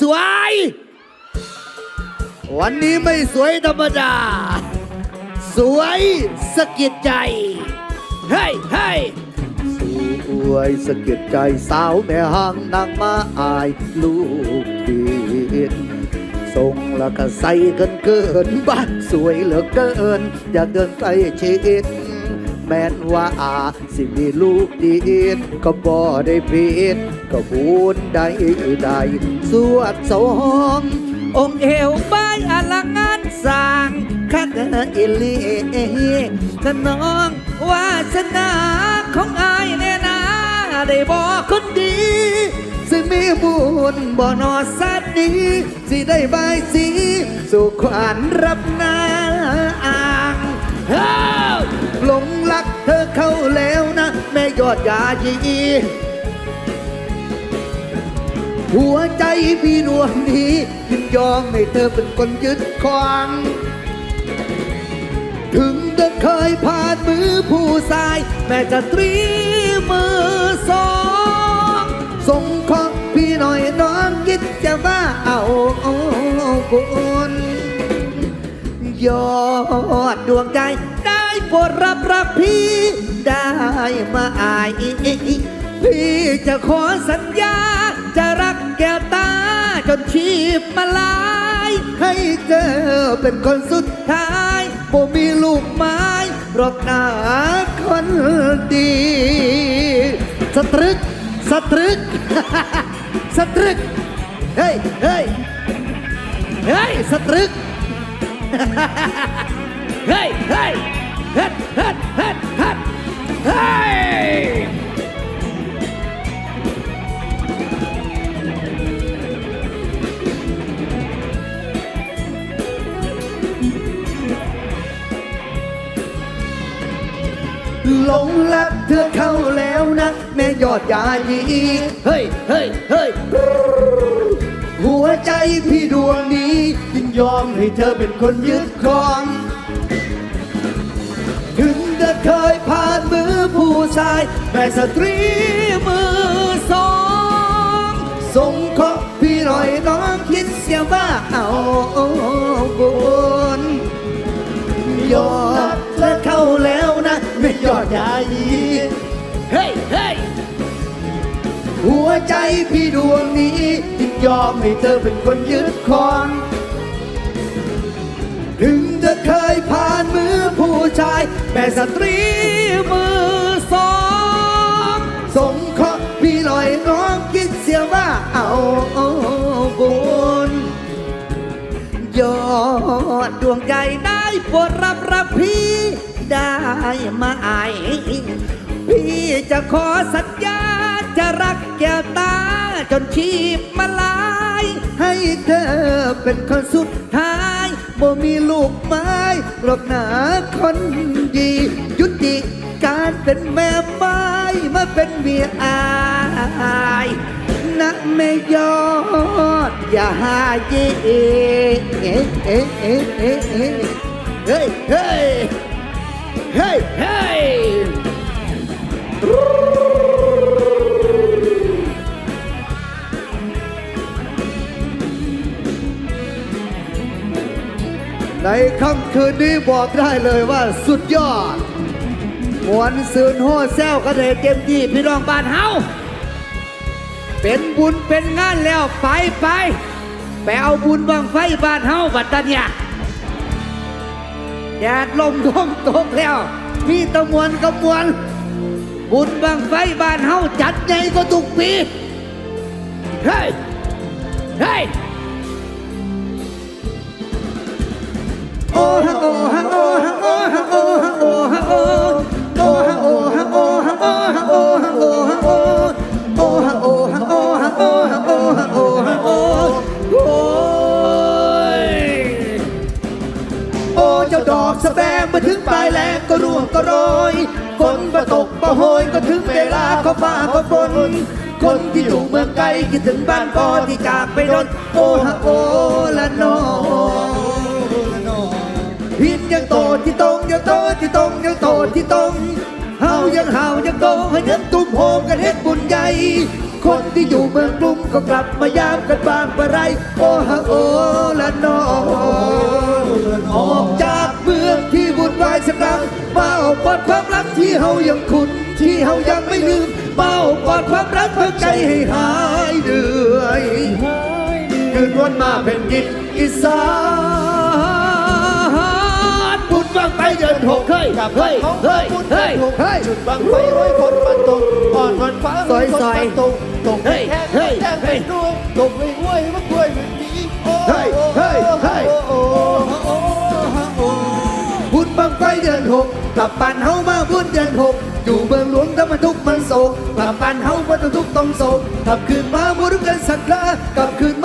สวย วันนี้ไม่สวยธรรมดา สวยสะกิดใจ เฮ้ยเฮ้ยสวยสะกิดใจสาวแม่ห้างนางมาอายลูกดินทรงละก็ใสเกินเกินบ้านสวยเหลือเกิน อยากเดินใกล้ชิด แม้นว่าอาสิมีลูกดีดก็บ่ได้ผิดก็บุญได้ได้สวดสวงองค์เอวใบอลังงานสร้างคักอิลีขนองวาสนาของอายแน่นาได้บอกคนดีซึ่งมีบุญบ่นอสัตดีสิได้ใบสี สู่ขวัญรับนาอ่าง รักเธอเข้าแล้วนะ แม่ยอดยายีหัวใจพี่ดวงนี้ยินยอมให้เธอเป็นคนยึดครองถึงจะเคยผ่านมือผู้ชาย แม่จะตรีมือสองส่งของพี่หน่อยน้องคิดจะว่าเอาบุญยอดดวงใจ โปรดรับรับพี่ได้มาอาย พี่จะขอสัญญา จะรักแกตาจนชีพมาลาย ให้เธอเป็นคนสุดท้ายบ่มีลูกไม้รอกหนาคนดี สตรึก สตรึก สตรึก เฮ้ยเฮ้ยเฮ้ยสตรึก เฮ้ยเฮ้ย เฮ็ดเฮ็ดเฮ็ดเฮ็ดเฮ้ยหลงรักเธอเข้าแล้วนะแม่ยอดยายีเฮ้ยเฮ้ยเฮ้ยหัวใจพี่ดวงนี้ยินยอมให้เธอเป็นคนยึดครองถึงจะ เคยผ่านมือผู้ชาย แม่สตรีมือสองส่งขอพี่หน่อยน้องคิดเสียว่าเอาบุญยอดและเข้าแล้วนะ ไม่ยอดยายีเฮ้ยเฮ้ยหัวใจพี่ดวงนี้ยินยอมให้เธอเป็นคนยึดครองถึง แม่สตรีมือสองส่งขอพี่ลอยน้องคิดเสียว่าเอาบุญยอดดวงใจได้โปรดรับรับพี่ได้มาอายพี่จะขอสัญญาจะรักแก้วตาจนชีพมาลาย ให้เธอเป็นคนสุดท้าย บ่มีลูกไม้หรอกหนาคนดี ยุติการเป็นแม่ไม้มาเป็นเมียอายนะแม่ยอด อย่าหาเย่เอ๊ะเอ๊ะเอ๊ะเอ๊ะเอ๊ะเอเฮ้ยเฮ้ยเฮ้ยเฮ้ย ในค่ำคืนนี้บอกได้เลยว่าสุดยอดมวนซืนโฮแซวกระเดเต็มที่พี่น้องบ้านเฮาเป็นบุญเป็นงานแล้วไปไปไปเอาบุญบังไฟบ้านเฮาบัดตาเนี่ยแดดลมทมตกแล้ว พี่ตะมวนกระมวลบุญบังไฟบ้านเฮาจัดใหญ่ก็ทุกปีเฮ้ยเฮ้ย ดอกสะแบงมาถึงปลายแรงก็ร่วงก็โรยฝนมาตกมาโหยก็ถึงเวลาเขาฟ้าเขาฝนคนที่อยู่เมืองไกลคิดถึงบ้านพ่อที่จากไปรถโอ้ฮะโอ้ ยังโตที่ตรงยังโตที่ตรงเฮายังเฮายังโตให้เงินตุ้มโฮมกันเฮ็ดบุญใหญ่คนที่อยู่เมืองกรุงก็กลับมายามกันบางปะไร โอ้ฮะโอ้ละนอออกจากเมืองที่วุ่นวายสักครั้งมาเอากอดความรักที่เฮายังคุ้นที่เฮายังไม่ลืมมาเอากอดความรักเพื่อใจให้หายเหนื่อยคืนวันมาเป็นดินอีสาน เดินหกเฮ้ยกับเฮ้ยเขาเฮ้ยพูดเฮ้ยถูกเฮ้ยจุดบังไฟร้อยคนมันตกอ่อนวันฟ้าซอยคนซอยมันตกตกเฮ้ยแค่เฮ้ยแจ้งเฮ้ให้ยด้วยตกเลยห้วยมันกล้วยมันนี้โอ้เฮ้ยเฮ้ยเฮ้ยโอ้โอ้โอ้โอ้บุญบังไฟเดือนหกกลับบ้านเฮามาบุญเดือนหกอยู่เมืองหลวงถ้ามันทุกข์มันโศกกลับบ้านเฮาว่าต้องทุกข์ต้องโศกกลับคืนมาบุญกันสักลากลับคืน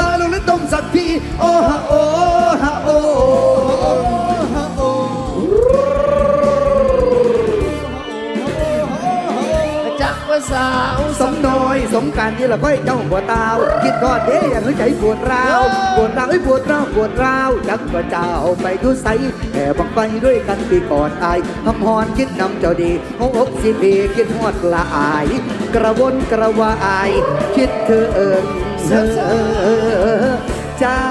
สมการที่เราค่อยเจ้าบัวตาวคิดทอดเด้อย่างหัวใจปวดร้าวปวดร้าวไอ้ปวดร้าวปวดร้าวจักว่าเจ้าไปทุใสแห่บังไฟด้วยกันปีก่อนอายคำฮอนคิดนำเจ้าดีหกอกสิเพคิดฮอดละอาย กระวนกระวายคิดเธอเอิงเธอเจ้า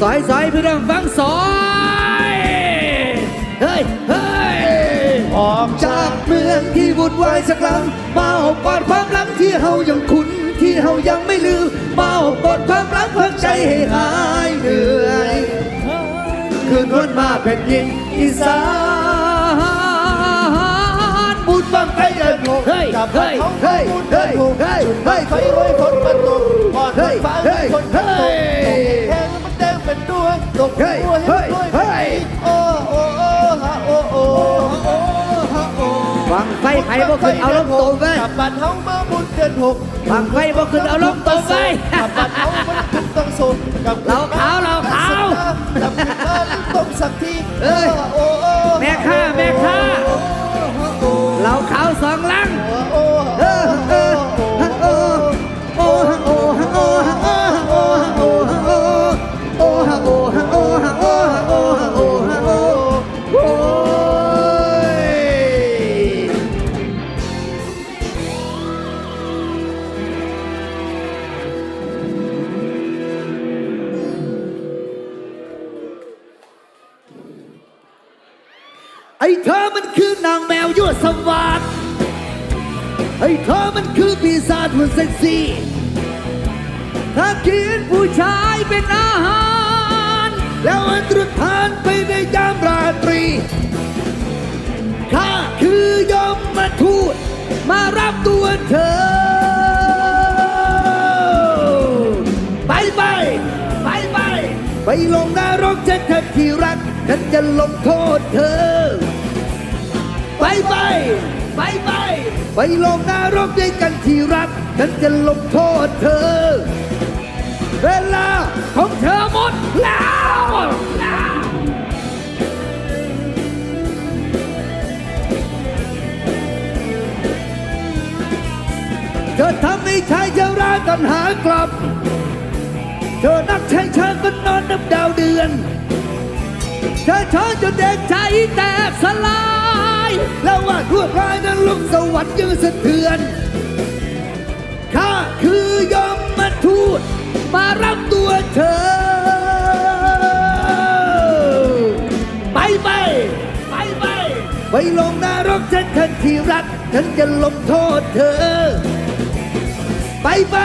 สอยสอยพี่น้องฟังสอย เมืองที่วุ่นวายสักครั้งมาเอากอดความรักที่เฮายังคุ้นที่เฮายังไม่ลืมมาเอากอดความรักเพื่อใจให้หายเหนื่อยคืนวันมาเป็นยินอีสานบุญบังไปเดินโงเฮ้ยกับเฮ้ยเขาเฮ้ยพูดเฮ้ยถูกเฮ้ยจุดบัเฮ้งยไฟร้อยคนมันตกอ่อนเฮ้วันยฟ้าเฮ้ยคนมันตกเฮ้ยตกแค่มันแดงเป็นด้วยตกเฮ้ยหัวให้เฮ้ยด้วยเฮ้ยโอ้โอ้โอ้ บังไฟไผ่บ่ขึ้นเอาลงโตไปกลับบ้านเฮามาบุญเดือนหกบังไฟบ่ขึ้นเอาลงโตไปกลับบ้านเฮามันทุกต้องสุขกับเราขาวเราขาวกับขึ้นมาต้องสักทีเอ้ยโอ้ อ้เธอมันคือนางแมวยั่วสวัสดไอ้เธอมันคือปีศาจหุ่นเซ็กซี่ถ้ากินผู้ชายเป็นอาหาร แล้วอันตรธานไปในยามราตรีข้าคือยมมาทูตมารับตัวเธอ ไปไปไปไปไปลงนรกฉันเธอที่รักฉันจะลงโทษเธอ ไปไปไปไปไปลงนรกด้วยกันที่รักฉันจะลงโทษเธอ เวลาของเธอหมดแล้วเธอทำให้ชายเจ้าร้ายตันหากลับ เธอนักใช้ชาก็นอนนับดาวเดือน เธอช้อนจนเด็กใจแตกสลาย แล้วว่าทั่วกายนั้นลุกสวรรค์ยังสะเทือน ข้าคือยมมาทูตมารับตัวเธอ ไปไปไปไปไปลงนรกฉันทันที่รัก ฉันจะลงโทษเธอ ไปไป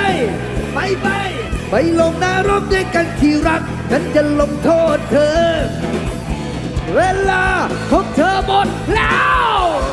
ไปไปไปลงนรกด้วยกันที่รัก ฉันจะลงโทษเธอ เธอหมดแล้ว